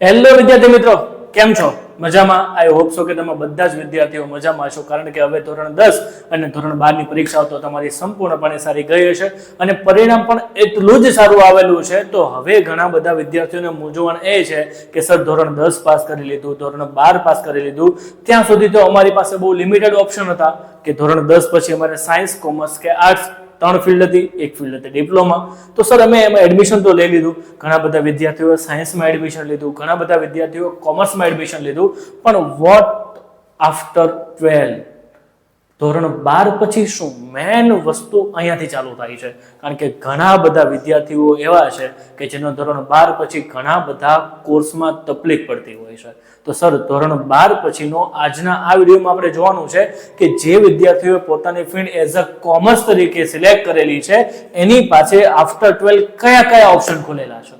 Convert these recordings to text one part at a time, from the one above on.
Hello વિદ્યાર્થી મિત્રો, કેમ છો? મજામાં? આઈ હોપ છો કે તમે બધા જ વિદ્યાર્થીઓ મજામાં છો. કારણ કે હવે ધોરણ દસ અને ધોરણ બારની પરીક્ષાઓ તો તમારી સંપૂર્ણપણે સારી ગઈ હશે અને પરિણામ પણ એટલું જ સારું આવેલું છે. તો હવે ઘણા બધા વિદ્યાર્થીઓને મૂંઝવણ એ છે કે સર ધોરણ દસ પાસ કરી લીધું, ધોરણ બાર પાસ કરી લીધું. ત્યાં સુધી તો અમારી પાસે બહુ લિમિટેડ ઓપ્શન હતા કે ધોરણ દસ પછી અમારે સાયન્સ કોમર્સ કે આર્ટ્સ ત્રણ ફિલ્ડ હતી, એક ફિલ્ડ હતી ડિપ્લોમા તો સર અમે એમાં એડમિશન તો લઈ લીધું. ઘણા બધા વિદ્યાર્થીઓએ સાયન્સમાં એડમિશન લીધું, ઘણા બધા વિદ્યાર્થીઓ કોમર્સમાં એડમિશન લીધું. પણ વોટ આફ્ટર ટ્વેલ્વ ધોરણ બાર પછી શું મેન વસ્તુ અહીંયાથી ચાલુ થાય છે? કારણ કે ઘણા બધા વિદ્યાર્થીઓ એવા છે કે જેનો ધોરણ બાર પછી ઘણા બધા કોર્સમાં તકલીફ પડતી હોય છે. તો સર, ધોરણ બાર પછીનો આજના આ વિડીયોમાં આપણે જોવાનું છે કે જે વિદ્યાર્થીઓએ પોતાની ફિલ્ડ એઝ અ કોમર્સ તરીકે સિલેક્ટ કરેલી છે, એની પાસે આફ્ટર ટ્વેલ્વ કયા કયા ઓપ્શન ખુલેલા છે?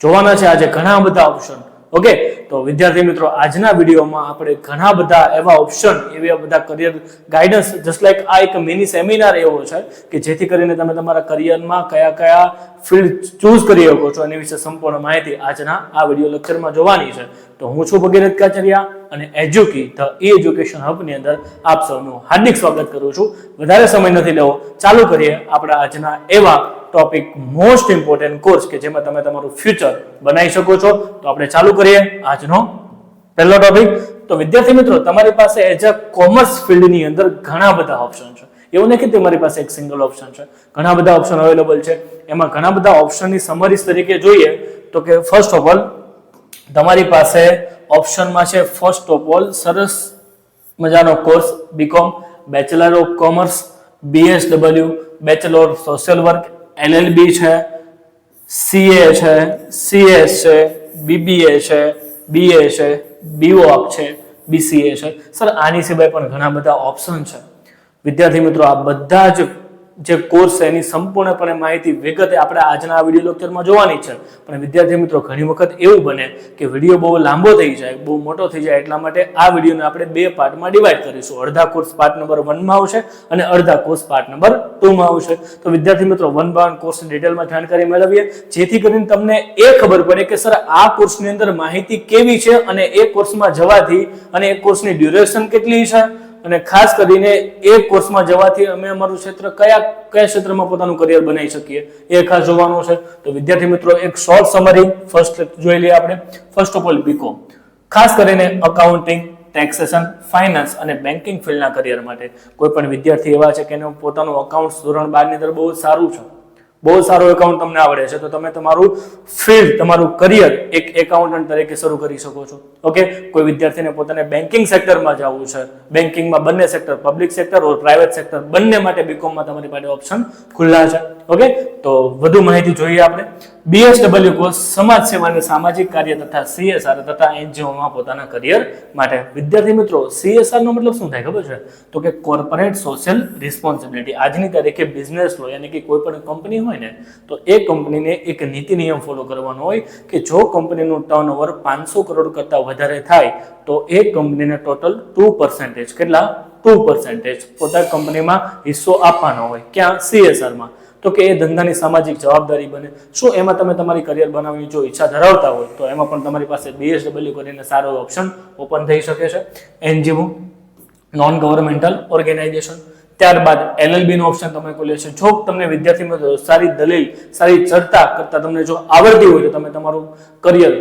જોવાના છે આજે ઘણા બધા ઓપ્શન ઓકે તો વિદ્યાર્થી મિત્રો, આજના વિડીયોમાં આપણે ઘણા બધા એવા ઓપ્શન એવા બધા કરિયર ગાઈડન્સ જસ્ટ લાઈક આ એક મિની સેમિનાર એવો છે, કે જેથી કરીને તમે તમારા કરિયરમાં કયા કયા ફિલ્ડ ચૂઝ કરી શકો છો એની વિશે સંપૂર્ણ માહિતી આજના આ વીડિયો લેક્ચરમાં જોવાની છે. તો હું છું ભગીરથ કાચરિયા અને એજ્યુકી ધ એજ્યુકેશન હબની અંદર આપ સૌનું હાર્દિક સ્વાગત કરું છું. વધારે સમય નથી લેવો. ચાલુ કરીએ આપણા આજના એવા ટોપિક મોસ્ટ ઇમ્પોર્ટન્ટ કોર્સ કે જેમાં તમે તમારું ફ્યુચર બનાવી શકો છો. તો આપણે ચાલુ કરીએ આજનો પહેલો ટોપિક તો વિદ્યાર્થી મિત્રો, તમારી પાસે એઝ અ કોમર્સ ફિલ્ડની અંદર ઘણા બધા ઓપ્શન છે. એવું નથી તમારી પાસે એક સિંગલ ઓપ્શન છે. ઘણા બધા ઓપ્શન અવેલેબલ છે. એમાં ઘણા બધા ઓપ્શનની સમરીસ તરીકે જોઈએ તો કે ફર્સ્ટ ઓફ ઓલ તમારી પાસે ઓપ્શનમાં છે ફર્સ્ટ ઓફ ઓલ સરસ મજાનો course BCom bachelor of commerce BSW bachelor of social work LLB છે, સીએ છે, સીએસ છે, બીબીએ છે, બીએ છે, બીઓઆપ છે, બીસીએ છે. સર, આની સિવાય પણ ઘણા બધા ઓપ્શન છે. વિદ્યાર્થી મિત્રો, આ બધા જ જે કોર્સ છે, એની સંપૂર્ણપણે માહિતી વિગતે આપણે આજના આ વીડિયો લેક્ચરમાં જોવાની છે. પણ વિદ્યાર્થી મિત્રો, ઘણી વખત એવું બને કે વીડિયો બહુ લાંબો થઈ જાય, બહુ મોટો થઈ જાય, એટલા માટે આ વિડીયોને આપણે બે પાર્ટમાં ડિવાઈડ કરીશું. અડધા કોર્સ પાર્ટ નંબર વનમાં આવશે અને અડધા કોર્સ પાર્ટ નંબર ટુમાં આવશે. તો વિદ્યાર્થી મિત્રો વન બાય વન કોર્સની ડિટેલમાં જાણકારી મેળવીએ. જેથી કરીને તમને એ ખબર પડે કે, સર, આ કોર્સની અંદર માહિતી કેવી છે અને એ કોર્સમાં જવાથી અને એ કોર્સની ડ્યુરેશન કેટલી છે? અને ખાસ કરીને એ કોર્સમાં જવાથી અમે અમારું ક્ષેત્ર કયા કયા ક્ષેત્રમાં પોતાનું કરિયર બનાવી શકીએ, એ ખાસ જોવાનું છે. તો વિદ્યાર્થી મિત્રો, એક શોર્ટ સમરી ફર્સ્ટ જોઈ લઈએ આપણે. ફર્સ્ટ ઓફ ઓલ બીકોમ ખાસ કરીને અકાઉન્ટિંગ ટેક્સેશન ફાઇનાન્સ અને બેન્કિંગ ફિલ્ડના કરિયર માટે. કોઈ પણ વિદ્યાર્થી એવા છે કે એનું પોતાનું અકાઉન્ટ ધોરણ બારની અંદર બહુ સારું છે. બહુ સારું એકાઉન્ટ તમને આવડે છે, તો તમે તમારું ફિલ્ડ તમારું કરિયર એક એકાઉન્ટન્ટ તરીકે શરૂ કરી શકો છો. ઓકે કોઈ વિદ્યાર્થીને પોતાને બેન્કિંગ સેક્ટરમાં જવું છે બેન્કિંગમાં બંને sector public sector or private sector બંને માટે બીકોમમાં તમારી પાસે ઓપ્શન ખુલ્લા છે. ઓકે? તો વધુ માહિતી જોઈએ આપણે. બીએસડબલ્યુ કોર્સ સમાજ સેવા સામાજિક કાર્ય તથા સીએસઆર તથા એનજીઓમાં પોતાના કરિયર માટે. વિદ્યાર્થી મિત્રો સીએસઆર નો મતલબ શું થાય ખબર છે? તો કે કોર્પોરેટ સોશિયલ રિસ્પોન્સિબિલિટી આજની તારીખે બિઝનેસ લો યાની કે કોઈ પણ કંપની હોય ને, તો એ કંપનીને એક નીતિ નિયમ ફોલો કરવાનો હોય કે જો કંપનીનું ટર્નઓવર પાંચસો કરોડ કરતાં વધારે થાય, તો એ કંપનીને ટોટલ ટુ પર્સન્ટેજ કેટલા? ટુ પર્સન્ટેજ પોતા કંપનીમાં હિસ્સો આપવાનો હોય. ક્યાં? સીએસઆરમાં તો કે એ ધંધાની સામાજિક જવાબદારી બને. શું એમાં તમે તમારી કરિયર બનાવવાની જો ઈચ્છા ધરાવતા હોય, તો એમાં પણ તમારી પાસે બીએસડબલ્યુ કરીને સારો ઓપ્શન ઓપન થઈ શકે છે. એનજીઓ નોન ગવર્મેન્ટલ ઓર્ગેનાઇઝેશન ત્યારબાદ એલએલબીનો ઓપ્શન તમે ખોલ્યો છે. જો તમને વિદ્યાર્થી સારી દલીલ, સારી ચર્ચા કરતા તમને જો આવડતી હોય, તો તમે તમારું કરિયર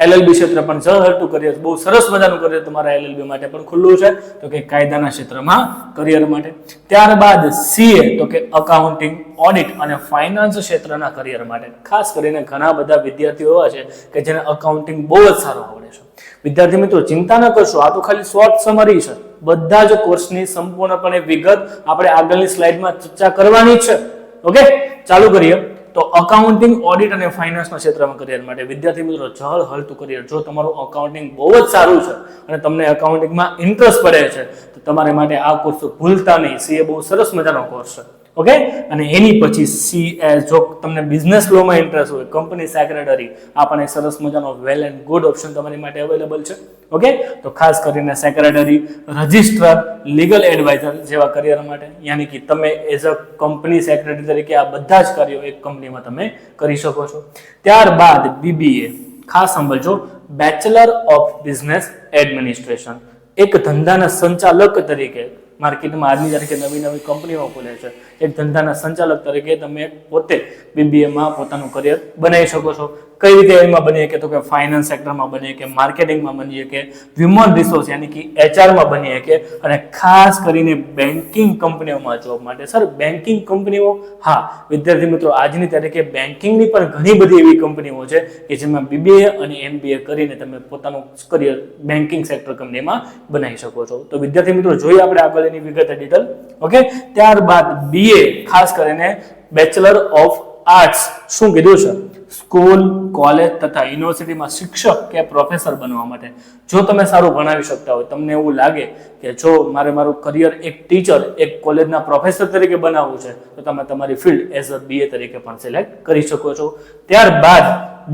એલએલબી ક્ષેત્ર પણ ઝળહળતું કરિયર, બહુ સરસ મજાનું કરિયર તમારા એલએલબી માટે પણ ખુલ્લું છે. તો કે કાયદાના ક્ષેત્રમાં કરિયર માટે. ત્યારબાદ સીએ, તો કે અકાઉન્ટિંગ ઓડિટ અને ફાઇનાન્સ ક્ષેત્રના કરિયર માટે. ખાસ કરીને ઘણા બધા વિદ્યાર્થીઓ એવા છે કે જેને અકાઉન્ટિંગ બહુ જ સારું આવડે છે. વિદ્યાર્થી મિત્રો, ચિંતા ન કરશો, આ તો ખાલી શોર્ટ સમરી છે. બધા જ કોર્સની સંપૂર્ણપણે વિગત આપણે આગળની સ્લાઇડમાં ચર્ચા કરવાની છે. ઓકે ચાલુ કરીએ. તો અકાઉન્ટિંગ ઓડિટ અને ફાઇનાન્સના ક્ષેત્રમાં કરિયર માટે. વિદ્યાર્થી મિત્રો જળ હલતું કરિયર જો તમારું અકાઉન્ટિંગ બહુ જ સારું છે અને તમને અકાઉન્ટિંગમાં ઇન્ટરેસ્ટ પડે છે, તો તમારે માટે આ કોર્સ ભૂલતા નહીં. સીએ બહુ સરસ મજાનો કોર્સ છે. ઓકે? અને એની પછી સી જો તમને બિઝનેસ લોમાં ઇન્ટરેસ્ટ હોય કંપની સેક્રેટરી આ પણ એક સરસ મજાનો વેલ એન્ડ ગુડ ઓપ્શન તમારી માટે અવેલેબલ છે. ઓકે? તો ખાસ કરીને સેક્રેટરી રજિસ્ટ્રાર લીગલ એડવાઇઝર જેવા કરિયર માટે. યાની કે તમે એઝ અ કંપની સેક્રેટરી તરીકે આ બધા જ કાર્યો એક કંપનીમાં તમે કરી શકો છો. ત્યારબાદ બીબીએ ખાસ સાંભળજો. બેચલર ઓફ બિઝનેસ એડમિનિસ્ટ્રેશન એક ધંધાના સંચાલક તરીકે માર્કેટમાં આજની તારીખે નવી નવી કંપનીઓ ખુલે છે. એક ધંધાના સંચાલક તરીકે તમે પોતે બીબીએમાં પોતાનું કરિયર બનાવી શકો છો. કઈ રીતે એમાં બનીએ કે તો કે ફાઇનાન્સ સેક્ટરમાં બનીએ કે માર્કેટિંગમાં બનીએ કે હ્યુમન રિસોર્સ યાની કે એચઆરમાં બનીએ કે અને ખાસ કરીને બેન્કિંગ કંપનીઓમાં જોબ માટે. સર બેન્કિંગ કંપનીઓ હા, વિદ્યાર્થી મિત્રો, આજની તારીખે બેન્કિંગની પણ ઘણી બધી એવી કંપનીઓ છે કે જેમાં બીબીએ અને એમબીએ કરીને તમે પોતાનું કરિયર બેન્કિંગ સેક્ટર કંપનીમાં બનાવી શકો છો. તો વિદ્યાર્થી મિત્રો, જોઈએ આપણે આગળ એની વિગતે ડિટેલ ઓકે ત્યારબાદ બીએ ખાસ કરીને બેચલર ઓફ આર્ટ્સ શું કીધું છે સ્કૂલ, કોલેજ તથા યુનિવર્સિટીમાં શિક્ષક કે પ્રોફેસર બનવા માટે. જો તમે સારું ભણાવી શકતા હોય, તમને એવું લાગે કે જો મારે મારું કરિયર એક ટીચર, એક કોલેજના પ્રોફેસર તરીકે બનાવવું છે, તો તમે તમારી ફિલ્ડ એઝ અ બીએ તરીકે પણ સિલેક્ટ કરી શકો છો. ત્યારબાદ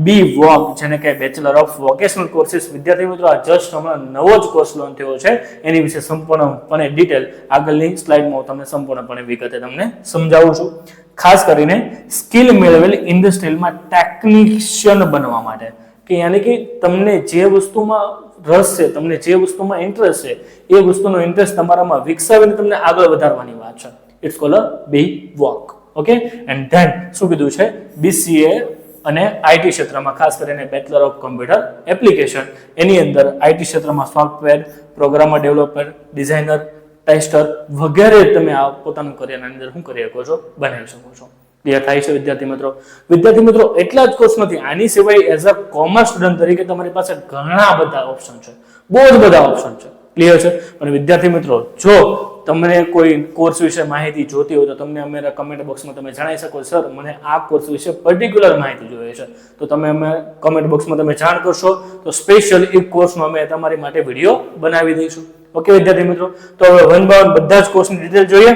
બી વોક જેને કે બેચલર ઓફ વોકેશનલ કોર્સિસ વિદ્યાર્થી મિત્રો, આ જસ્ટ હમણાં નવો જ કોર્સ લોન્ચ થયો છે. એની વિશે સંપૂર્ણપણે ડિટેલ આગળની સ્લાઇડમાં હું તમને સંપૂર્ણપણે વિગતે તમને સમજાવું છું. ખાસ કરીને સ્કિલ મેળવેલ ઇન્ડસ્ટ્રીયલમાં ટેકનિશિયન બનવા માટે. કે યાની કે તમને જે વસ્તુમાં રસ છે, તમને જે વસ્તુમાં ઇન્ટરેસ્ટ છે, એ વસ્તુનો ઇન્ટરેસ્ટ તમારામાં વિકસાવીને તમને આગળ વધારવાની વાત છે. It's call a B voc okay and then શું કીધું છે? બીસીએ અને આઈટી ક્ષેત્રમાં, ખાસ કરીને બેચલર ઓફ કમ્પ્યુટર એપ્લિકેશન એની અંદર આઈટી ક્ષેત્રમાં software programmer developer designer tester વગેરે તમે આ પોતાનું કરિયરની અંદર શું કરી શકો છો? બનાવી શકો છો. ક્લિયર થાય છે વિદ્યાર્થી મિત્રો? વિદ્યાર્થી મિત્રો, એટલા જ કોર્સ નથી આની સિવાય એઝ અ કોમર્સ સ્ટુડન્ટ તરીકે તમારી પાસે ઘણા બધા ઓપ્શન છે. બહુ જ બધા ઓપ્શન છે. ક્લિયર છે? પણ વિદ્યાર્થી મિત્રો, જો તમને કોઈ કોર્સ વિશે માહિતી જોતી હોય તો તમને અમારા કમેન્ટ બોક્સમાં તમે જણાવી શકો. સર મને આ કોર્સ વિશે પર્ટિક્યુલર માહિતી જોઈએ છે. તો તમે અમે કમેન્ટ બોક્સમાં તમે જાણ કરશો તો સ્પેશિયલ એ કોર્સનો અમે તમારી માટે વીડિયો બનાવી દઈશું. ઓકે, વિદ્યાર્થી મિત્રો, તો હવે વન બાય વન બધા જ કોર્સની ડિટેલ જોઈએ.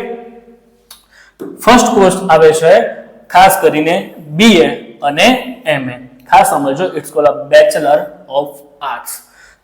ફર્સ્ટ કોર્સ આવે છે ખાસ કરીને બીએ અને એમએ ખાસ સમજો it's call a bachelor of arts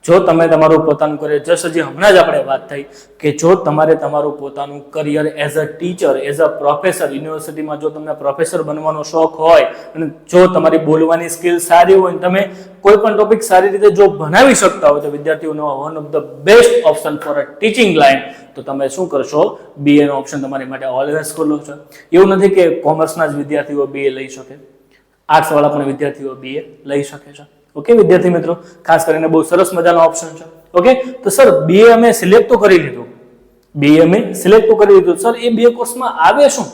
જો તમે તમારું પોતાનું કરિયર જસ્ટ હજી હમણાં જ આપણે વાત થઈ કે જો તમારે તમારું પોતાનું career as a teacher as a professor યુનિવર્સિટીમાં જો તમને પ્રોફેસર બનવાનો શોખ હોય અને જો તમારી બોલવાની સ્કિલ સારી હોય તમે કોઈ પણ ટોપિક સારી રીતે જો ભણાવી શકતા હોય તો વિદ્યાર્થીઓનો one of the best option for a teaching line તો તમે શું કરશો? બીએ નો ઓપ્શન તમારી માટે ઓલવેઝ ખુલ્લો છે. એવું નથી કે કોમર્સના જ વિદ્યાર્થીઓ બીએ લઈ શકે. આર્ટ્સવાળા પણ વિદ્યાર્થીઓ બીએ લઈ શકે છે. ઓકે, વિદ્યાર્થી મિત્રો? ખાસ કરીને બહુ સરસ મજાનો ઓપ્શન છે. ઓકે, તો સર બીએ અમે સિલેક્ટ તો કરી લીધું. બીએ અમે સિલેક્ટ તો કરી લીધું. સર, એ બે કોર્સમાં આવે શું?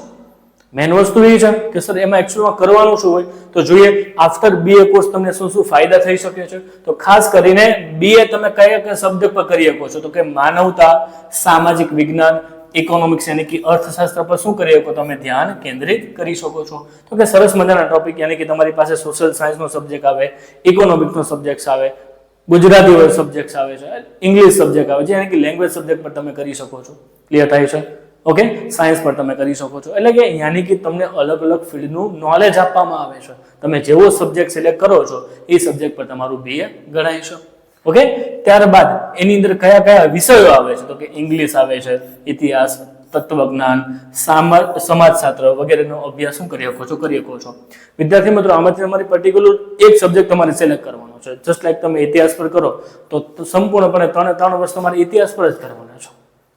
મેન વસ્તુ એ છે કે સર, એમાં એકચ્યુઅલમાં કરવાનું શું હોય? તો જોઈએ આફ્ટર બીએ કોર્સ તમને શું શું ફાયદા થઈ શકે છે? તો ખાસ કરીને બીએ તમે કયા કયા સબ્જેક્ટ પર કરી શકો છો? તો કે માનવતા, સામાજિક વિજ્ઞાન ઇકોનોમિક્સ યાની કે અર્થશાસ્ત્ર પર શું કરી શકો તમે ધ્યાન કેન્દ્રિત કરી શકો છો? તો કે સરસ મજાના ટોપિક યાની કે તમારી પાસે સોશિયલ સાયન્સનો સબ્જેક્ટ આવે ઇકોનોમિક્સનો સબ્જેક્ટ આવે, ગુજરાતી સબ્જેક્ટ આવે છે ઇંગ્લિશ સબ્જેક્ટ આવે છે, યાની કે લેંગ્વેજ સબ્જેક્ટ પર તમે કરી શકો છો. ક્લિયર થાય છે? ઓકે સાયન્સ પર તમે કરી શકો છો. એટલે કે યાની કે તમને અલગ અલગ ફિલ્ડનું નોલેજ આપવામાં આવે છે. તમે જેવો સબ્જેક્ટ સિલેક્ટ કરો છો, એ સબ્જેક્ટ પર તમારું બીએ ગણાય છે. ઓકે ત્યારબાદ એની અંદર કયા કયા વિષયો આવે છે? તો કે ઇંગ્લિશ આવે છે, ઇતિહાસ, તત્વજ્ઞાન, સામા, સમાજશાસ્ત્ર વગેરેનો અભ્યાસ શું કરી શકો છો? કરી શકો છો. વિદ્યાર્થી મિત્રો, આમાંથી તમારી પર્ટિક્યુલર એક સબ્જેક્ટ તમારે સિલેક્ટ કરવાનો છે. જસ્ટ લાઈક તમે ઇતિહાસ પર કરો, તો સંપૂર્ણપણે ત્રણે, ત્રણ વર્ષ તમારે ઇતિહાસ પર જ કરવાના છો.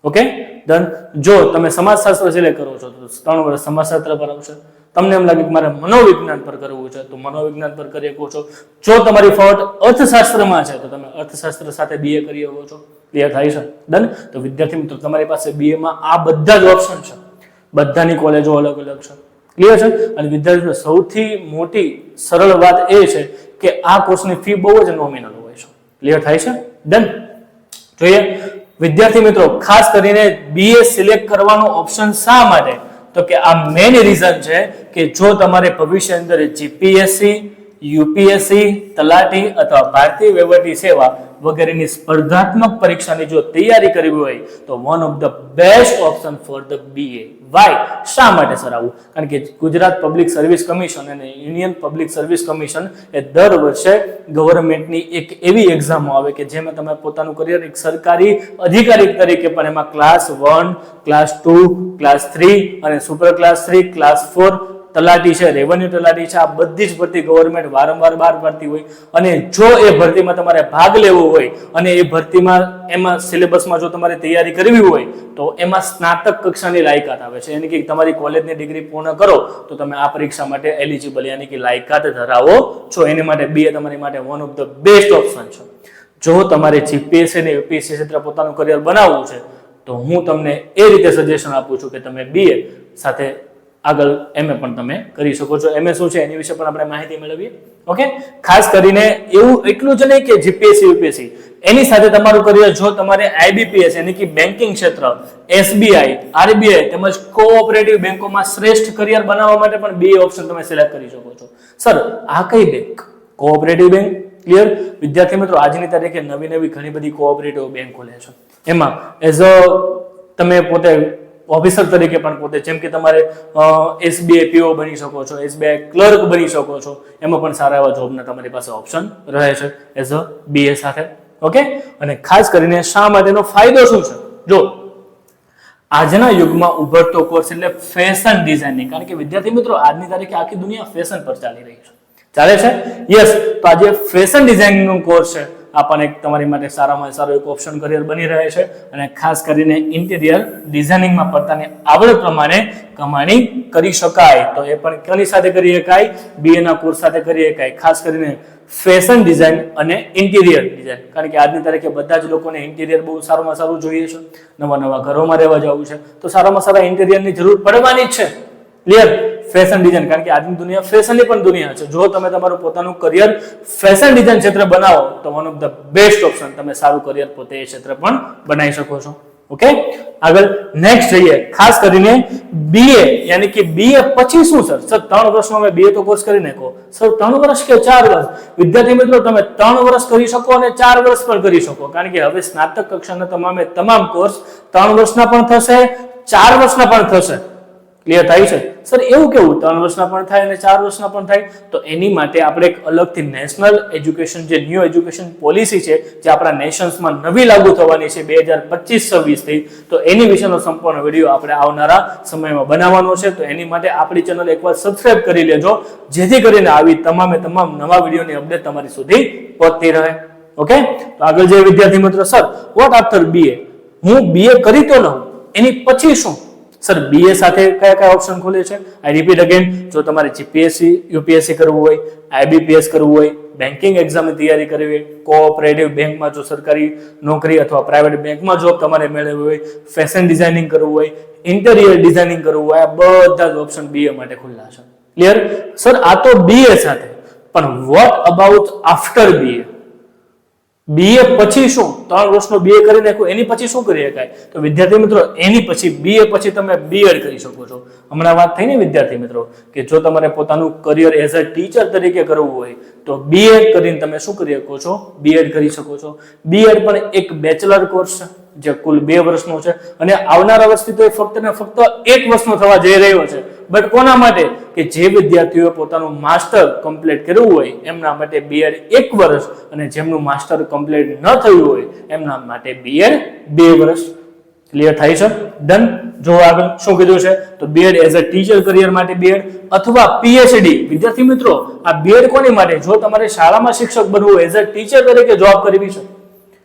ઓકે ધન જો તમે સમાજશાસ્ત્ર સિલેક્ટ કરો છો, તો ત્રણ વર્ષ સમાજશાસ્ત્ર પર આવશે. તમને એમ લાગે કે મારે મનોવિજ્ઞાન પર કરવું છે, તો મનોવિજ્ઞાન પર કરી શકો છો. જો તમારી ફોટ અર્થશાસ્ત્રમાં છે, તો તમે અર્થશાસ્ત્ર સાથે બીએ કરી શકો છો. ક્લિયર થાય છે? ડન તો વિદ્યાર્થી મિત્રો, તમારી પાસે BA માં આ બધા જ ઓપ્શન છે. બધાની કોલેજો અલગ અલગ છે. ક્લિયર છે? અને વિદ્યાર્થીઓ સૌથી મોટી સરળ વાત એ છે કે આ કોર્સની ફી બહુ જ નોમિનલ હોય છે. ક્લિયર થાય છે? ડન જોઈએ. વિદ્યાર્થી મિત્રો, ખાસ કરીને બીએ સિલેક્ટ કરવાનો ઓપ્શન શા માટે? તો કે આ મેઇન રીઝન છે કે જો તમારે ભવિષ્ય અંદર જીપીએસસી યુપીએસસી, તલાટી અથવા ભારતીય વહીવટી સેવા વગેરેની સ્પર્ધાત્મક પરીક્ષાની જો તૈયારી કરવી હોય, તો one of the best option for the BA why શા માટે સર આવું કારણ કે ગુજરાત પબ્લિક સર્વિસ કમિશન અને યુનિયન પબ્લિક સર્વિસ કમિશન એ દર વર્ષે ગવર્મેન્ટની એક એવી એક્ઝામો આવે કે જેમાં તમે પોતાનું કરિયર એક સરકારી અધિકારી તરીકે પણ એમાં class one class two class three અને super class three class four તલાટી છે રેવન્યુ તલાટી છે, આ બધી જ ભરતી ગવર્મેન્ટ વારંવાર બહાર પાડતી હોય. અને જો એ ભરતીમાં તમારે ભાગ લેવો હોય અને એ ભરતીમાં એમાં સિલેબસમાં જો તમારે તૈયારી કરવી હોય, તો એમાં સ્નાતક કક્ષાની લાયકાત આવે છે. યાની કે તમારી કોલેજની ડિગ્રી પૂર્ણ કરો, તો તમે આ પરીક્ષા માટે એલિજિબલ યાની કે લાયકાત ધરાવો છો. એની માટે બીએ તમારી માટે one of the best option છે. જો તમારે જીપીએસસી ને યુપીએસસી ક્ષેત્રે પોતાનું કરિયર બનાવવું છે, તો હું તમને એ રીતે સજેશન આપું છું કે તમે બીએ સાથે આગળ એમએ પણ તમે કરી શકો છો. એમએ શું છે? એની વિશે પણ આપણે માહિતી મેળવીએ. ઓકે ખાસ કરીને એવું એટલું જ નહીં કે જીપીએસસી યુપીએસસી એની સાથે તમારું કરિયર, જો તમારે આઈબીપીએસ એટલે કે બેન્કિંગ ક્ષેત્ર એસબીઆઈ આરબીઆઈ તેમજ કોઓપરેટિવ બેંકોમાં શ્રેષ્ઠ કરિયર બનાવવા માટે પણ બે ઓપ્શન તમે સિલેક્ટ કરી શકો છો. સર આ કઈ બેંક કોઓપરેટિવ બેંક ક્લિયર વિદ્યાર્થી મિત્રો, આજની તારીખે નવી નવી ઘણી બધી કોઓપરેટિવ બેંક ખોલે છે. એમાં એઝ અ તમે પોતે ઓફિસર તરીકે પણ પોતે, જેમ કે તમારે એસબીઆઈ પીઓ બની શકો છો એસબીઆઈ ક્લર્ક બની શકો છો, એમાં પણ સારા એવા જોબના તમારી પાસે ઓપ્શન રહે છે એઝ અ બીએ સાથે ઓકે અને ખાસ કરીને શા માટેનો ફાયદો શું છે? જો, આજના યુગમાં ઉભરતો કોર્સ એટલે ફેશન ડિઝાઇનિંગ કારણ કે વિદ્યાર્થી મિત્રો, આજની તારીખે આખી દુનિયા ફેશન પર ચાલી રહી છે. ચાલે છે? યસ તો આજે ફેશન ડિઝાઇનિંગનો કોર્સ છે. આ પણ એક તમારી માટે સારામાં સારો એક ઓપ્શન કરિયર બની રહે છે અને ખાસ કરીને ઇન્ટિરિયર ડિઝાઇનિંગમાં પોતાની આવડત પ્રમાણે કમાણી કરી શકાય. તો એ પણ કોની સાથે કરી શકાય? બીએના કોર્સ સાથે કરી શકાય. ખાસ કરીને ફેશન ડિઝાઇન અને ઇન્ટિરિયર ડિઝાઇન કારણ કે આજની તારીખે બધા જ લોકોને ઇન્ટિરિયર બહુ સારામાં સારું જોઈએ છે. નવા નવા ઘરોમાં રહેવા જવું છે. તો સારામાં સારા ઇન્ટિરિયરની જરૂર પડવાની જ છે. ક્લિયર ફેશન ડિઝાઇન કારણ કે આજની દુનિયા ફેશનની પણ દુનિયા છે. જો તમે તમારું પોતાનું કરિયર ફેશન ડિઝાઇન ક્ષેત્ર બનાવો, તો one of the best option તમે સારું કરિયર પોતે એ ક્ષેત્ર પણ બનાવી શકો છો. ઓકે આગળ નેક્સ્ટ જઈએ. ખાસ કરીને બીએ યાની કે બીએ પછી શું સર સર ત્રણ વર્ષનો મેં બીએ તો કોર્સ કરી નાખો સર ત્રણ વર્ષ કે ચાર વર્ષ? વિદ્યાર્થી મિત્રો, તમે ત્રણ વર્ષ કરી શકો અને ચાર વર્ષ પણ કરી શકો. કારણ કે હવે સ્નાતક કક્ષાના તમામે તમામ કોર્સ ત્રણ વર્ષના પણ થશે, ચાર વર્ષના પણ થશે. ક્લિયર થાય છે? સર એવું કેવું? ત્રણ વર્ષના પણ થાય અને ચાર વર્ષના પણ થાય? તો એની માટે આપણે એક અલગથી નેશનલ એજ્યુકેશન જે ન્યૂ એજ્યુકેશન પોલિસી છે, જે આપણા નેશન્સમાં નવી લાગુ થવાની છે, બે હજાર પચીસ છવ્વીસથી, તો એની વિશેનો સંપૂર્ણ વીડિયો આપણે આવનારા સમયમાં બનાવવાનો છે. તો એની માટે આપણી ચેનલ એકવાર સબસ્ક્રાઇબ કરી લેજો, જેથી કરીને આવી તમામે તમામ નવા વિડીયોની અપડેટ તમારી સુધી પહોંચતી રહે. ઓકે તો આગળ જે વિદ્યાર્થી મિત્રો સર વોટ આફ્ટર બીએ હું બીએ કરી તો લઉં, એની પછી શું? સર બીએ સાથે કયા કયા ઓપ્શન ખુલે છે? આઈ રિપીટ અગેન જો તમારે જીપીએસસી યુપીએસસી કરવું હોય આઈબીપીએસ કરવું હોય બેન્કિંગ એક્ઝામની તૈયારી કરવી હોય કોઓપરેટિવ બેંકમાં જો સરકારી નોકરી અથવા પ્રાઇવેટ બેંકમાં જોબ તમારે મેળવવી હોય ફેશન ડિઝાઇનિંગ કરવું હોય ઇન્ટેરિયર ડિઝાઇનિંગ કરવું હોય, આ બધા જ ઓપ્શન બીએ માટે ખુલ્લા છે. ક્લિયર સર, આ તો બીએ સાથે. પણ what about after BA BA પછી શું? ત્રણ વર્ષનો બીએ કરી નાખ્યું, એની પછી શું કરી શકાય? તો વિદ્યાર્થી મિત્રો, એની પછી બીએ પછી તમે બીએડ કરી શકો છો. હમણાં વાત થઈ ને વિદ્યાર્થી મિત્રો, કે જો તમારે પોતાનું કરિયર એઝ અ ટીચર તરીકે કરવું હોય, તો બીએડ કરીને તમે શું કરી શકો છો? બીએડ કરી શકો છો. બીએડ પણ એક બેચલર કોર્સ છે, જે કુલ બે વર્ષનો છે. અને આવનારા વર્ષથી તો એ ફક્ત ને ફક્ત એક વર્ષનો થવા જઈ રહ્યો છે. બટ કોના માટે? કે જે વિદ્યાર્થીઓએ પોતાનું માસ્ટર કમ્પ્લીટ કરવું હોય, એમના માટે બીએડ એક વર્ષ અને જેમનું માસ્ટર કમ્પ્લીટ ન થયું હોય, એમના માટે બીએડ બે વર્ષ. ક્લિયર થાય છે? ડન જો આગળ શું કીધું છે? તો BEd as a teacher career માટે બીએડ અથવા પીએચડી વિદ્યાર્થી મિત્રો, આ બીએડ કોની માટે? જો તમારે શાળામાં શિક્ષક બનવું એઝ અ ટીચર તરીકે જોબ કરવી છે.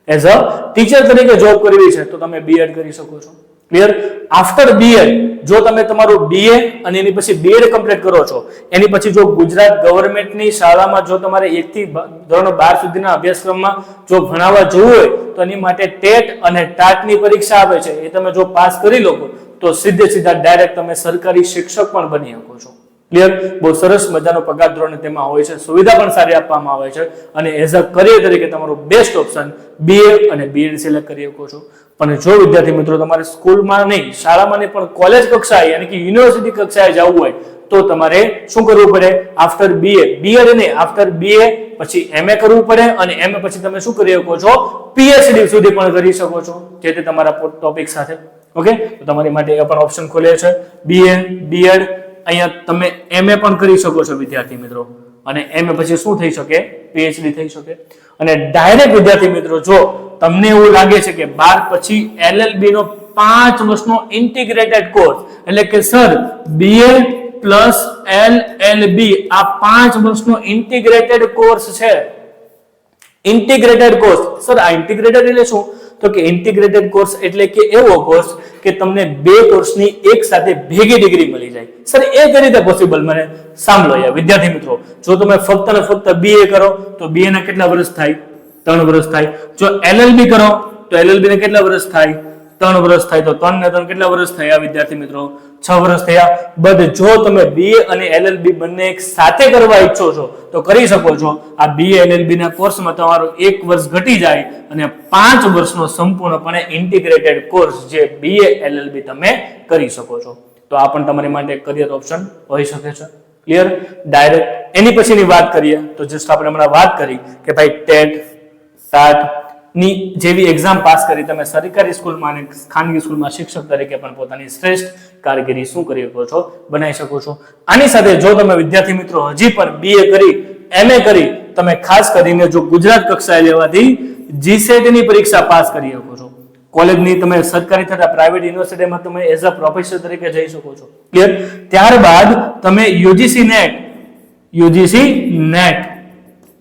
એઝ અ ટીચર તરીકે જોબ કરવી છે, તો તમે બીએડ કરી શકો છો. ક્લિયર આફ્ટર બીએડ જો તમે તમારું બીએ અને એની પછી બીએડ કમ્પ્લીટ કરો છો, એની પછી જો ગુજરાત ગવર્મેન્ટની શાળામાં જો તમારે એક થી ધોરણ બાર સુધીના અભ્યાસક્રમમાં જો ભણાવવા જવું હોય, તો એની માટે ટેટ અને ટાટની પરીક્ષા આવે છે. એ તમે જો પાસ કરી લો તો સીધે સીધા ડાયરેક્ટ તમે સરકારી શિક્ષક પણ બની શકો છો. ક્લિયર બહુ સરસ મજાનો પગાર ધોરણ તેમાં હોય છે. સુવિધા પણ સારી આપવામાં આવે છે. અને એઝ અ કરિયર તરીકે તમારું બેસ્ટ ઓપ્શન બીએ અને બીએડ સિલેક્ટ કરી શકો છો. પણ જો વિદ્યાર્થી મિત્રો તમારે સ્કૂલમાં નહીં, શાળામાં નહીં, પણ કોલેજ કક્ષાએ યાની કે યુનિવર્સિટી કક્ષાએ જવું હોય, તો તમારે શું કરવું પડે? આફ્ટર બીએ બીએડ નહીં આફ્ટર બીએ પછી એમએ કરવું પડે અને એમએ પછી તમે શું કરી શકો છો? પીએચડી સુધી પણ કરી શકો છો. જે તે તમારા ટોપિક સાથે. ઓકે તો તમારી માટે એ પણ ઓપ્શન ખોલે છે. બીએ બીએડ અહીંયા તમે એમએ પણ કરી શકો છો વિદ્યાર્થી મિત્રો. અને એમએ પછી શું થઈ શકે? પીએચડી થઈ શકે. અને ડાયરેક્ટ વિદ્યાર્થી મિત્રો, જો તમને એવું લાગે છે કે બાર પછી એલએલબી નો પાંચ વર્ષનો ઇન્ટિગ્રેટેડ કોર્સ એટલે કે sir BA plus L L B આ પાંચ વર્ષનો ઇન્ટિગ્રેટેડ કોર્સ છે. ઇન્ટિગ્રેટેડ કોર્સ સર, આ ઇન્ટિગ્રેટેડ એટલે શું? તો કે ઇન્ટિગ્રેટેડ કોર્સ એટલે કે એવો કોર્સ કે તમને બે કોર્સની એક સાથે ભેગી ડિગ્રી મળી જાય. સર, એ કઈ રીતે પોસિબલ મને સાંભળો યાર વિદ્યાર્થી મિત્રો. જો તમે ફક્ત ને ફક્ત બીએ કરો, તો બીએ ના કેટલા વર્ષ થાય? ત્રણ વર્ષ થાય. જો એલએલબી કરો, તો એલએલબી ને કેટલા વર્ષ થાય? ત્રણ વર્ષ થાય તો ત્રણ ને ત્રણ કેટલા વર્ષ થયા વિદ્યાર્થી મિત્રો? છ વર્ષ થયા. બટ જો તમે બીએ અને એલએલબી બંને એક સાથે કરવા ઈચ્છો છો, તો કરી શકો છો. આ બીએ એલએલબી ના કોર્સમાં તમારો એક વર્ષ ઘટી જાય અને પાંચ વર્ષનો સંપૂર્ણપણે ઇન્ટિગ્રેટેડ કોર્સ જે બીએ એલએલબી તમે કરી શકો છો. તો આ પણ તમારી માટે કરિયર ઓપ્શન હોઈ શકે છે. ક્લિયર? ડાયરેક્ટ એની પછીની વાત કરીએ, તો જસ્ટ આપણે હમણાં વાત કરી કે ભાઈ ટેટ ટાટની જેવી એક્ઝામ પાસ કરી તમે સરકારી સ્કૂલમાં અને ખાનગી સ્કૂલમાં શિક્ષક તરીકે પણ પોતાની શ્રેષ્ઠ કારગીરી શું કરી શકો છો? બનાવી શકો છો. આની સાથે જો તમે વિદ્યાર્થી મિત્રો હજી પણ બીએ કરી એમએ કરી, તમે ખાસ કરીને જો ગુજરાત કક્ષાએ લેવાથી જીસેટની પરીક્ષા પાસ કરી શકો છો. કોલેજની તમે સરકારી તથા પ્રાઇવેટ યુનિવર્સિટીમાં તમે એઝ અ પ્રોફેસર તરીકે જઈ શકો છો. ક્લિયર ત્યારબાદ તમે યુજીસી નેટ યુજીસી નેટ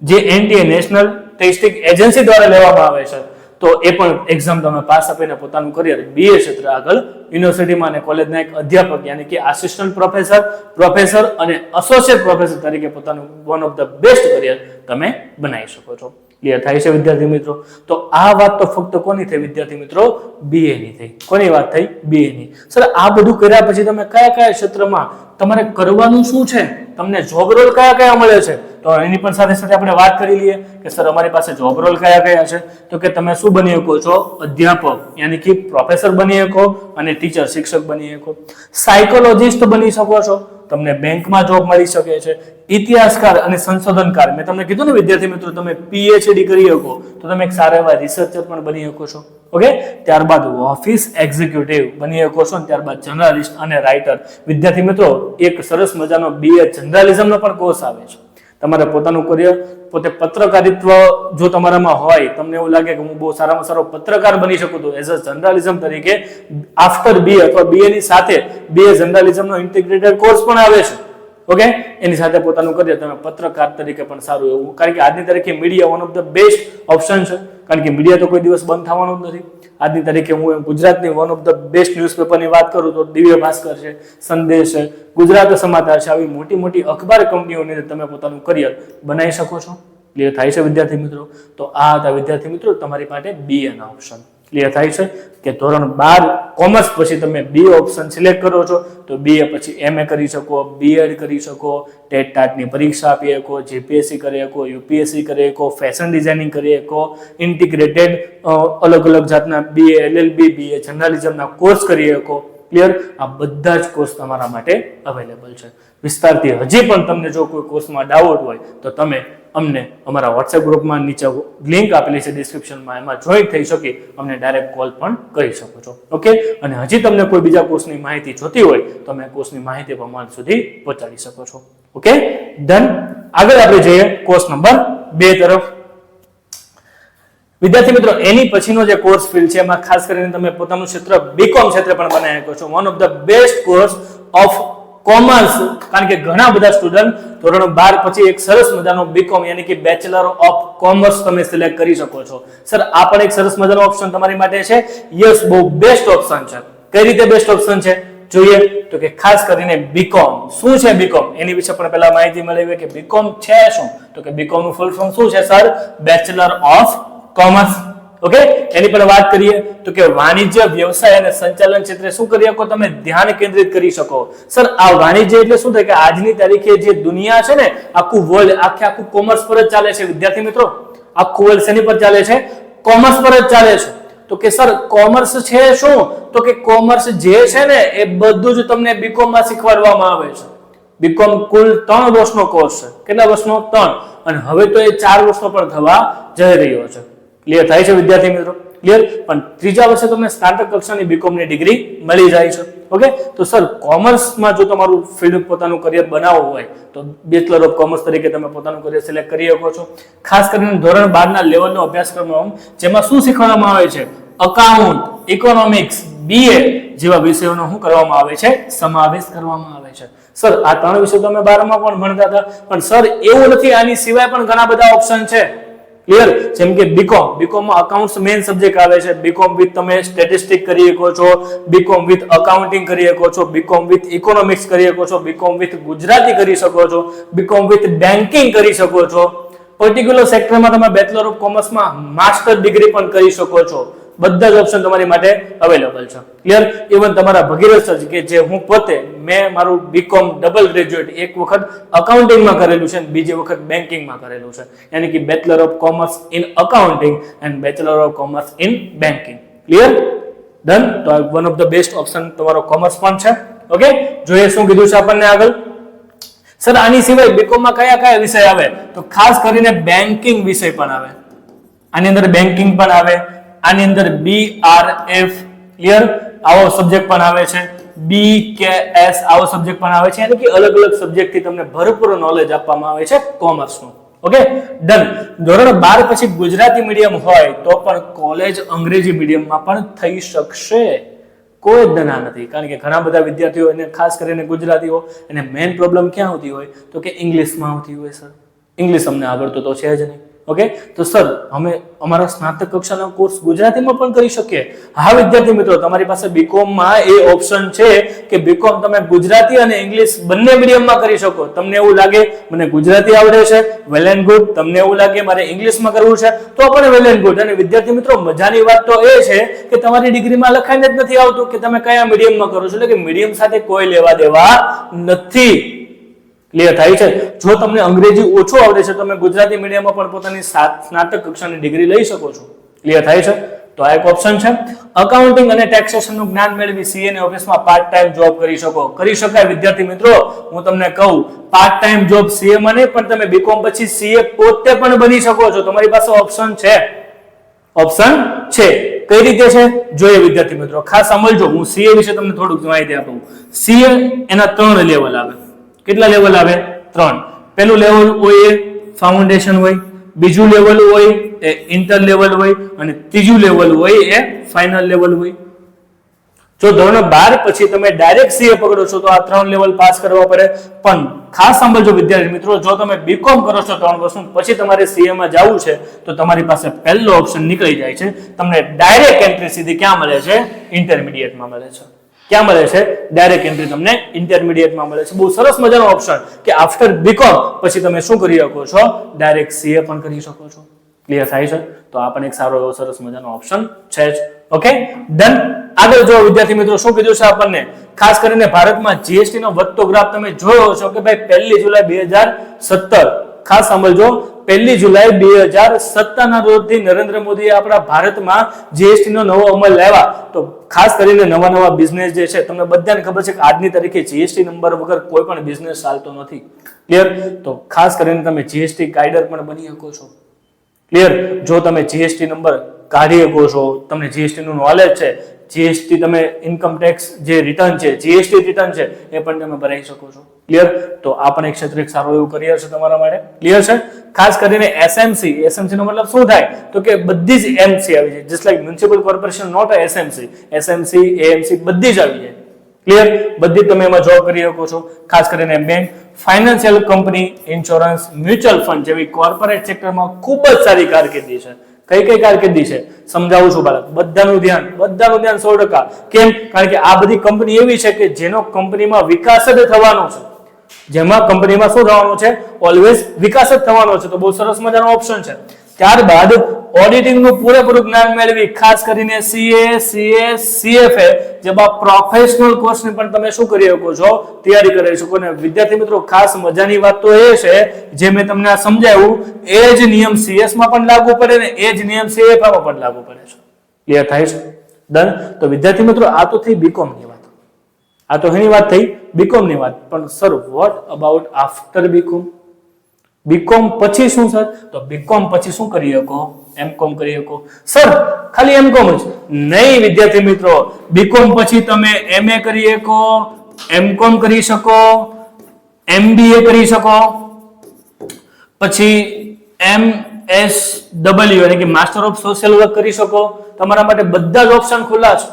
જે એનટીએ નેશનલ ટેસ્ટિંગ એજન્સી દ્વારા લેવામાં આવે છે. તો એ પણ એક્ઝામ તમે પાસ આપીને પોતાનું કરિયર બીએ ક્ષેત્ર આગળ યુનિવર્સિટીમાં અને કોલેજના એક અધ્યાપક યાની કે આસિસ્ટન્ટ પ્રોફેસર પ્રોફેસર અને એસોસિએટ પ્રોફેસર તરીકે પોતાનું one of the best career તમે બનાવી શકો છો. ક્લિયર થાય છે વિદ્યાર્થી મિત્રો? તો આ વાત તો ફક્ત કોની થઈ? વિદ્યાર્થી મિત્રો બીએ ની થઈ. કોની વાત થઈ? બીએ ની. સર, આ બધું કર્યા પછી તમે કયા કયા ક્ષેત્રમાં? તમારે કરવાનું શું છે? તમને જોબ રોલ કયા કયા મળે છે? તો એની પણ સાથે સાથે આપણે વાત કરી લઈએ કે સર, અમારી પાસે જોબ રોલ કયા કયા છે? તો કે તમે શું બની શકો છો? અધ્યાપક, યાની કે પ્રોફેસર બની શકો અને ટીચર શિક્ષક બની શકો. સાયકોલોજિસ્ટ બની શકો છો. તમને બેંકમાં જોબ મળી શકે છે, ઇતિહાસકાર અને સંશોધનકાર. મેં તમને કીધું ને, વિદ્યાર્થી મિત્રો, તમે પીએચડી કરી શકો, તો તમે એક સારા એવા રિસર્ચર પણ બની શકો છો. ઓકે ત્યારબાદ ઓફિસ એક્ઝિક્યુટિવ બની શકો છો ને ત્યારબાદ જર્નલિસ્ટ અને રાઇટર વિદ્યાર્થી મિત્રો, એક સરસ મજાનો બીએ જર્નલિઝમનો પણ કોર્સ આવે છે. તમારે પોતાનું કરિયર પોતે પત્રકારિત્વ જો તમારામાં હોય, તમને એવું લાગે કે હું બહુ સારામાં સારો પત્રકાર બની શકું તો એઝ અ જર્નાલિઝમ તરીકે આફ્ટર બીએ અથવા બી એની સાથે બીએ જર્નાલિઝમનો ઇન્ટિગ્રેટેડ કોર્સ પણ આવે છે. ઓકે એની સાથે પોતાનું કરિયર તમે પત્રકાર તરીકે પણ સારું એવું, કારણ કે આજની તારીખે media one of the best option છે. કારણ કે મીડિયા તો કોઈ દિવસ બંધ થવાનું જ નથી. આજની તારીખે હું ગુજરાતની વન ઓફ ધ બેસ્ટ ન્યૂઝપેપરની વાત કરું તો દિવ્ય ભાસ્કર છે, સંદેશ છે, ગુજરાત સમાચાર છે. આવી મોટી મોટી અખબાર કંપનીઓની તમે પોતાનું કરિયર બનાવી શકો છો. ક્લિયર થાય છે વિદ્યાર્થી મિત્રો? તો આ હતા વિદ્યાર્થી મિત્રો, તમારી માટે બી એના ઓપ્શન ક્લિયર થાય છે કે ધોરણ બાર કોમર્સ પછી તમે બી ઓપ્શન સિલેક્ટ કરો છો, તો બીએ પછી એમએ કરી શકો બીએડ કરી શકો ટેટ ટાટની પરીક્ષા આપી શકો જીપીએસસી કરી શકો યુપીએસસી કરી શકો ફેશન ડિઝાઇનિંગ કરી શકો ઇન્ટિગ્રેટેડ અલગ અલગ જાતના બીએ એલએલબી એ જર્નાલિઝમના કોર્સ કરી શકો. ક્લિયર આ બધા જ કોર્સ તમારા માટે અવેલેબલ છે. વિસ્તારથી હજી પણ તમને જો કોઈ કોર્સમાં ડાઉટ હોય, તો તમે અમને અમારા વોટ્સએપ ગ્રુપમાં નીચે લિંક આપેલી છે ડિસ્ક્રિપ્શનમાં એમાં જોઈન થઈ શકે, અમને ડાયરેક્ટ કોલ પણ કરી શકો છો. ઓકે અને હજી તમને કોઈ બીજા કોર્સની માહિતી જોતી હોય, તો અમે કોર્સની માહિતી પણ સુધી પહોંચાડી શકો છો. ઓકે ધન આગળ આપણે જઈએ કોર્સ નંબર બે તરફ. વિદ્યાર્થી મિત્રો, એની પછીનો જે કોર્સ ફિલ્ડ છે, એમાં ખાસ કરીને તમે પોતાનું ક્ષેત્ર બીકોમ ક્ષેત્ર પણ બનાવી શકો છો. One of the best course of commerce કારણ કે ઘણા બધા સ્ટુડન્ટ ધોરણ બાર પછી એક સરસ મજાનો બીકોમ યાની કે બેચલર ઓફ કોમર્સ તમે સિલેક્ટ કરી શકો છો. સર આ પણ એક સરસ મજાનો ઓપ્શન તમારી માટે છે. યસ બહુ બેસ્ટ ઓપ્શન છે. કઈ રીતે બેસ્ટ ઓપ્શન છે? જોઈએ. તો કે ખાસ કરીને બીકોમ શું છે બીકોમ એની વિશે પણ પહેલા માહિતી મેળવીએ કે બીકોમ છે શું? તો કે બીકોમનું ફૂલ ફોર્મ શું છે sir bachelor of commerce okay એની પર વાત કરીએ તો કે વાણિજ્ય વ્યવસાય અને સંચાલન ક્ષેત્રે શું કરી શકો? તમે ધ્યાન કેન્દ્રિત કરી શકો. સર આ વાણિજ્ય એટલે શું થાય કે આજની તારીખે જે દુનિયા છે ને, આખું વર્લ્ડ આખે આખું કોમર્સ પર જ ચાલે છે. વિદ્યાર્થી મિત્રો, આખું વર્લ્ડ શેની પર ચાલે છે? કોમર્સ પર જ ચાલે છે. તો કે સર કોમર્સ છે શું? તો કે કોમર્સ જે છે ને, એ બધું જ તમને બીકોમમાં શીખવાડવામાં આવે છે. બીકોમ કુલ ત્રણ વર્ષનો કોર્સ છે. કેટલા વર્ષનો? ત્રણ. અને હવે તો એ ચાર વર્ષનો પણ થવા જઈ રહ્યો છે. ક્લિયર થાય છે વિદ્યાર્થી મિત્રો? ક્લિયર પણ ત્રીજા વર્ષે તમને સ્નાતક કક્ષાની બીકોમની ડિગ્રી મળી જાય છે. ઓકે તો સર કોમર્સમાં જો તમારું ફિલ્ડ પોતાનું કરિયર બનાવવું હોય, તો બેચલર ઓફ કોમર્સ તરીકે તમે પોતાનું કરિયર સિલેક્ટ કરી શકો છો. ખાસ કરીને ધોરણ બારના લેવલનો અભ્યાસક્રમ જેમાં શું શીખવાડવામાં આવે છે? અકાઉન્ટ ઇકોનોમિક્સ બીએ જેવા વિષયોનો શું કરવામાં આવે છે? સમાવેશ કરવામાં આવે છે. સર આ ત્રણ વિષયો તમે બારમાં પણ ભણતા હતા. પણ સર એવું નથી, આની સિવાય પણ ઘણા બધા ઓપ્શન છે. ક્લિયર જેમ કે બીકોમ બીકોમમાં અકાઉન્ટ્સ મેઇન સબ્જેક્ટ આવે છે. બીકોમ વિથ તમે સ્ટેટિસ્ટિક કરી શકો છો. બીકોમ વિથ અકાઉન્ટિંગ કરી શકો છો. બીકોમ વિથ ઇકોનોમિક્સ કરી શકો છો. બીકોમ વિથ ગુજરાતી કરી શકો છો. બીકોમ વિથ બેન્કિંગ કરી શકો છો. પર્ટિક્યુલર સેક્ટરમાં તમે બેચલર ઓફ કોમર્સમાં માસ્ટર ડિગ્રી પણ કરી શકો છો. બધા જ ઓપ્શન તમારી માટે અવેલેબલ છે. ક્લિયર ઇવન તમારા ભગીરથ જ કે જે હું પોતે મેં મારું બીકોમ ડબલ ગ્રેજ્યુએટ એક વખત અકાઉન્ટિંગમાં કરેલું છે અને બીજી વખત બેન્કિંગમાં કરેલું છે. યાની કે bachelor of commerce in accounting and bachelor of commerce in banking clear done તો one of the best option તમારો કોમર્સ પણ છે. ઓકે જોઈએ શું કીધું છે આપણને આગળ. સર આની સિવાય બીકોમમાં કયા કયા વિષય આવે? તો ખાસ કરીને બેન્કિંગ વિષય પણ આવે. આની અંદર બેન્કિંગ પણ આવે. આની અંદર બી આર એફ ક્લિયર આવો સબ્જેક્ટ પણ આવે છે. બી કે એસ આવો સબ્જેક્ટ પણ આવે છે. એટલે કે અલગ અલગ સબ્જેક્ટથી તમને ભરપૂર નોલેજ આપવામાં આવે છે કોમર્સનું ઓકે ડન ધોરણ બાર પછી ગુજરાતી મીડિયમ હોય તો પણ કોલેજ અંગ્રેજી મીડિયમમાં પણ થઈ શકશે. કોઈ દના નથી. કારણ કે ઘણા બધા વિદ્યાર્થીઓ એને ખાસ કરીને ગુજરાતીઓ એને મેઇન પ્રોબ્લેમ ક્યાં આવતી હોય? તો કે ઇંગ્લિશમાં આવતી હોય સર ઇંગ્લિશ અમને આવડતું તો છે જ નહીં. ઓકે તો સર, અમે અમારા સ્નાતક કક્ષાનો કોર્સ ગુજરાતીમાં પણ કરી શકીએ. હા, વિદ્યાર્થી મિત્રો, તમારી પાસે બીકોમમાં એ ઓપ્શન છે કે બીકોમ તમે ગુજરાતી અને ઇંગ્લિશ બંને મીડિયમમાં કરી શકો. તમને એવું લાગે, મને ગુજરાતી આવડે છે વેલ એન્ડ ગુડ તમને એવું લાગે, મારે ઇંગ્લિશમાં કરવું છે. તો પણ વેલ એન્ડ ગુડ અને વિદ્યાર્થી મિત્રો, મજાની વાત તો એ છે કે તમારી ડિગ્રીમાં લખાઈને જ નથી આવતું કે તમે કયા મીડિયમમાં કરો છો. એટલે કે મીડિયમ સાથે કોઈ લેવા દેવા નથી. ક્લિયર થાય છે. જો તમને અંગ્રેજી ઓછું આવડે છે તમે ગુજરાતી મીડિયમમાં પણ પોતાની સ્નાતક કક્ષાની ડિગ્રી લઈ શકો છો. ક્લિયર થાય છે? તો આ એક ઓપ્શન છે. અકાઉન્ટિંગ અને ટેક્સેશનનું જ્ઞાન મેળવી સીએ ની ઓફિસમાં પાર્ટ ટાઈમ જોબ કરી શકો. કરી શકાય, વિદ્યાર્થી મિત્રો. હું તમને કહું પાર્ટ ટાઈમ જોબ સીએ માં નહીં, પણ તમે બીકોમ પછી સીએ પોતે પણ બની શકો છો. તમારી પાસે ઓપ્શન છે. ઓપ્શન છે. કઈ રીતે છે? જોઈએ વિદ્યાર્થી મિત્રો. ખાસ સમજો હું સીએ વિશે તમને થોડુંક માહિતી આપું. સીએ એના ત્રણ લેવલ આવે. કેટલા લેવલ આવે? ત્રણ. પહેલું લેવલ હોય એ ફાઉન્ડેશન હોય, બીજું લેવલ હોય એ ઇન્ટર લેવલ હોય, અને ત્રીજું લેવલ હોય એ ફાઇનલ લેવલ હોય. જો ધોરણ બાર પછી તમે ડાયરેક્ટ સીએ પકડો છો, તો આ ત્રણ લેવલ પાસ કરવા પડે. પણ ખાસ સાંભળજો વિદ્યાર્થી મિત્રો, જો તમે બીકોમ કરો છો ત્રણ વર્ષનું, પછી તમારે સીએ માં જવું છે, તો તમારી પાસે પહેલો ઓપ્શન નીકળી જાય છે. તમને ડાયરેક્ટ એન્ટ્રી સીધી ક્યાં મળે છે? ઇન્ટરમીડિયેટમાં મળે છે. ક્યાં મળે છે? ડાયરેક્ટ એન્ટ્રી તમને ઇન્ટરમીડિયેટમાં મળે છે. બહુ સરસ મજાનો ઓપ્શન કે આફ્ટર બીકોમ પછી તમે શું કરી શકો છો? ડાયરેક્ટ સીએ પણ કરી શકો છો. ક્લિયર થાય છે? તો આ પણ એક સારો એવો સરસ મજાનો ઓપ્શન છે જ. ઓકે ડન આગળ જો વિદ્યાર્થી મિત્રો શું કીધું છે આપણને? ખાસ કરીને ભારતમાં જીએસટી નો વધતો ગ્રાફ તમે જોયો છો કે ભાઈ પહેલી જુલાઈ બે હજાર સત્તર ખાસ સાંભળજો. પહેલી જુલાઈ બે હજાર સત્તર ના રોજથી નરેન્દ્ર મોદીએ આપણા ભારતમાં જીએસટી નો નવો અમલ લાવ્યા. તો ખાસ કરીને નવા નવા બિઝનેસ જે છે, તમને બધાને ખબર છે કે આજની તારીખે જીએસટી નંબર વગર કોઈ પણ બિઝનેસ ચાલતો નથી. ક્લિયર તો ખાસ કરીને તમે જીએસટી ગાઈડર પણ બની શકો છો. ક્લિયર જો તમે જીએસટી નંબર કાઢી શકો છો, તમને જીએસટી નું નોલેજ છે જીએસટી તમે ઇન્કમ ટેક્સ જે રિટર્ન છે જીએસટી રિટર્ન છે, એ પણ તમે ભરાઈ શકો છો. ક્લિયર તો આ પણ એક ક્ષેત્ર એક સારું એવું કરિયર છે તમારા માટે. ક્લિયર છે? ખાસ કરીને એસએમસી એસએમસી નો મતલબ શું થાય? તો કે બધી જ એમસી આવી જાય. Just like municipal corporation note SMC SMC AMC બધી જ આવી જાય. ક્લિયર બધી તમે એમાં જોબ કરી શકો છો. ખાસ કરીને bank financial company insurance mutual fund જેવી કોર્પોરેટ સેક્ટરમાં ખૂબ જ સારી કારકિર્દી છે. કઈ કઈ કારકિર્દી છે? સમજાવું છું બાળક. બધાનું ધ્યાન બધાનું ધ્યાન સો ટકા. કેમ? કારણ કે આ બધી કંપની એવી છે કે જેનો કંપનીમાં વિકાસ જ થવાનો છે. જેમાં કંપનીમાં શું થવાનું છે? ઓલવેઝ વિકાસ જ થવાનો છે. તો બહુ સરસ મજાનો ઓપ્શન છે. ત્યારબાદ ઓડિટિંગનું પૂરેપૂરું જ્ઞાન મેળવી, ખાસ કરીને સીએ સીએ સીએફએ જેમાં પ્રોફેશનલ કોર્સની પણ તમે શું કરી શકો છો? તૈયારી કરી શકો. અને વિદ્યાર્થી મિત્રો, ખાસ મજાની વાત તો એ છે, જે મેં તમને આ સમજાવ્યું, એ જ નિયમ સીએસમાં પણ લાગુ પડે ને એ જ નિયમ સીએફએ માં પણ લાગુ પડે છે. ક્લિયર થાય છે? ડન તો વિદ્યાર્થી મિત્રો, આ તો થઈ બીકોમની વાત. આ તો એની વાત થઈ બીકોમની વાત. પણ sir what about after BCom BCom પછી શું સર? તો બીકોમ પછી શું કરી શકો? એમ કોમ કરી શકો. સર, ખાલી એમ કોમ જ. નહીં, વિદ્યાર્થી મિત્રો. બીકોમ પછી તમે એમએ કરી શકો એમ કોમ કરી શકો એમબીએ કરી શકો. પછી એમ એસ ડબલ્યુ એટલે કે માસ્ટર ઓફ સોશિયલ વર્ક કરી શકો. તમારા માટે બધા જ ઓપ્શન ખુલ્લા છે.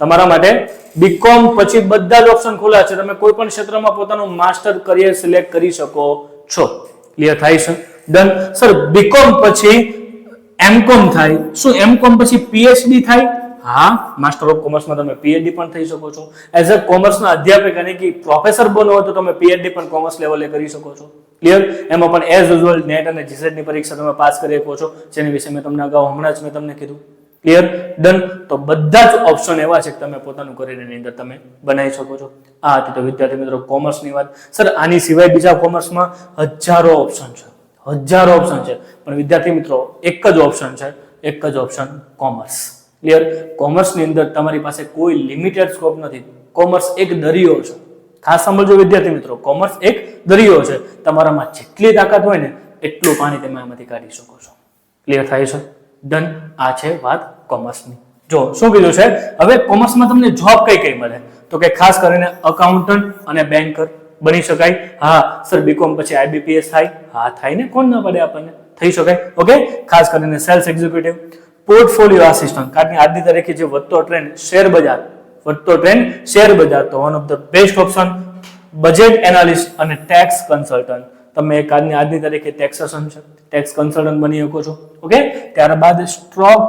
તમારા માટે બીકોમ પછી બધા જ ઓપ્શન ખુલ્લા છે. તમે કોઈ પણ ક્ષેત્રમાં પોતાનું માસ્ટર કરિયર સિલેક્ટ કરી શકો છો. ક્લિયર થાય છે. ડન સર બીકોમ પછી એમકોમ થાય. શું એમકોમ પછી પીએચડી થાય? હા માસ્ટર ઓફ કોમર્સમાં તમે પીએચડી પણ થઈ શકો છો. એઝ અ કોમર્સના અધ્યાપક અને કે પ્રોફેસર બનવો તો તમે પીએચડી પણ કોમર્સ લેવલે કરી શકો છો. ક્લિયર એમાં પણ એઝ યુઝ્યુઅલ નેટ અને જીસેટની પરીક્ષા તમે પાસ કરી શકો છો. જેની વિશે મેં તમને અગાઉ હમણાં જ મેં તમને કીધું. ક્લિયર ડન તો બધા જ ઓપ્શન એવા છે કે તમે પોતાનું કરિયરની અંદર તમે બનાવી શકો છો. આ હતી તો વિદ્યાર્થી મિત્રો કોમર્સની વાત. સર આની સિવાય બીજા કોમર્સમાં હજારો ઓપ્શન છે. હજારો ઓપ્શન છે. પણ વિદ્યાર્થી મિત્રો, એક જ ઓપ્શન છે. એક જ ઓપ્શન કોમર્સ ક્લિયર કોમર્સની અંદર તમારી પાસે કોઈ લિમિટેડ સ્કોપ નથી. કોમર્સ એક દરિયો છે. ખાસ સમજો વિદ્યાર્થી મિત્રો કોમર્સ એક દરિયો છે. તમારામાં જેટલી તાકાત હોય ને, એટલું પાણી તમે આમાંથી કાઢી શકો છો. ક્લિયર થાય છે? ડન આ છે વાત કોમર્સની. જો, શું કીધું છે? હવે કોમર્સમાં તમને જોબ કઈ કઈ મળે? તો કે ખાસ કરીને અકાઉન્ટન્ટ અને બેન્કર બની શકાય. હા સર બીકોમ પછી આઈબીપીએસ થાય. હા, થાય ને? કોણ ના પડે આપણને? થઈ શકાય. ઓકે ખાસ કરીને સેલ્સ એક્ઝિક્યુટિવ પોર્ટફોલિયો આસિસ્ટન્ટ કારણ કે આજની તારીખે જે વધતો ટ્રેન્ડ શેર બજાર. વધતો ટ્રેન્ડ શેર બજાર. તો one of the best option budget analyst અને ટેક્સ કન્સલ્ટન્ટ તમે એક આજની આજની તારીખે ટેક્સેશન ટેક્સ કન્સલ્ટન્ટ બની શકો છો. ઓકે ત્યારબાદ સ્ટોક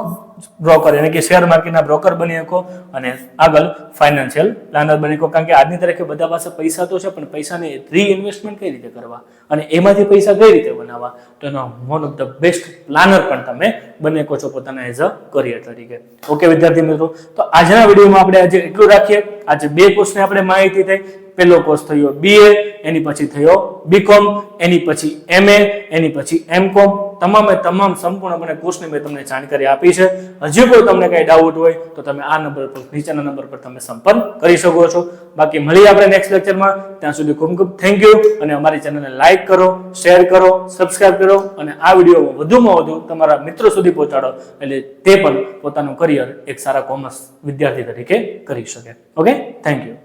બ્રોકર એટલે કે શેર માર્કેટના બ્રોકર બની શકો અને આગળ ફાઇનાન્શિયલ પ્લાનર બની શકો. કારણ કે આજની તારીખે બધા પાસે પૈસા તો છે, પણ પૈસાને રીઇન્વેસ્ટમેન્ટ કઈ રીતે કરવા? અને એમાંથી પૈસા કઈ રીતે બનાવવા? તો એનો one of the best planner પણ તમે બની શકો છો પોતાના એઝ અ કરિયર તરીકે. ઓકે વિદ્યાર્થી મિત્રો? તો આજના વિડીયોમાં આપણે આજે એટલું રાખીએ. આજે બે કોર્સની આપણે માહિતી થઈ. પહેલો કોર્સ થયો બીએ એની પછી થયો બીકોમ એની પછી એમએ એની પછી એમકોમ તમામે તમામ સંપૂર્ણપણે કોર્સની મેં તમને જાણકારી આપી છે. હજી કોઈ તમને કઈ ડાઉટ હોય તો તમે આ નંબર પર, નીચેના નંબર પર તમે સંપર્ક કરી શકો છો. બાકી મળીએ આપણે નેક્સ્ટ લેક્ચરમાં ત્યાં સુધી ખૂબ ખૂબ થેન્ક યુ અને અમારી ચેનલને લાઇક કરો શેર કરો સબસ્ક્રાઇબ કરો અને આ વીડિયો વધુમાં વધુ તમારા મિત્રો સુધી પહોંચાડો. એટલે તે પણ પોતાનું કરિયર એક સારા કોમર્સ વિદ્યાર્થી તરીકે કરી શકે. Okay thank you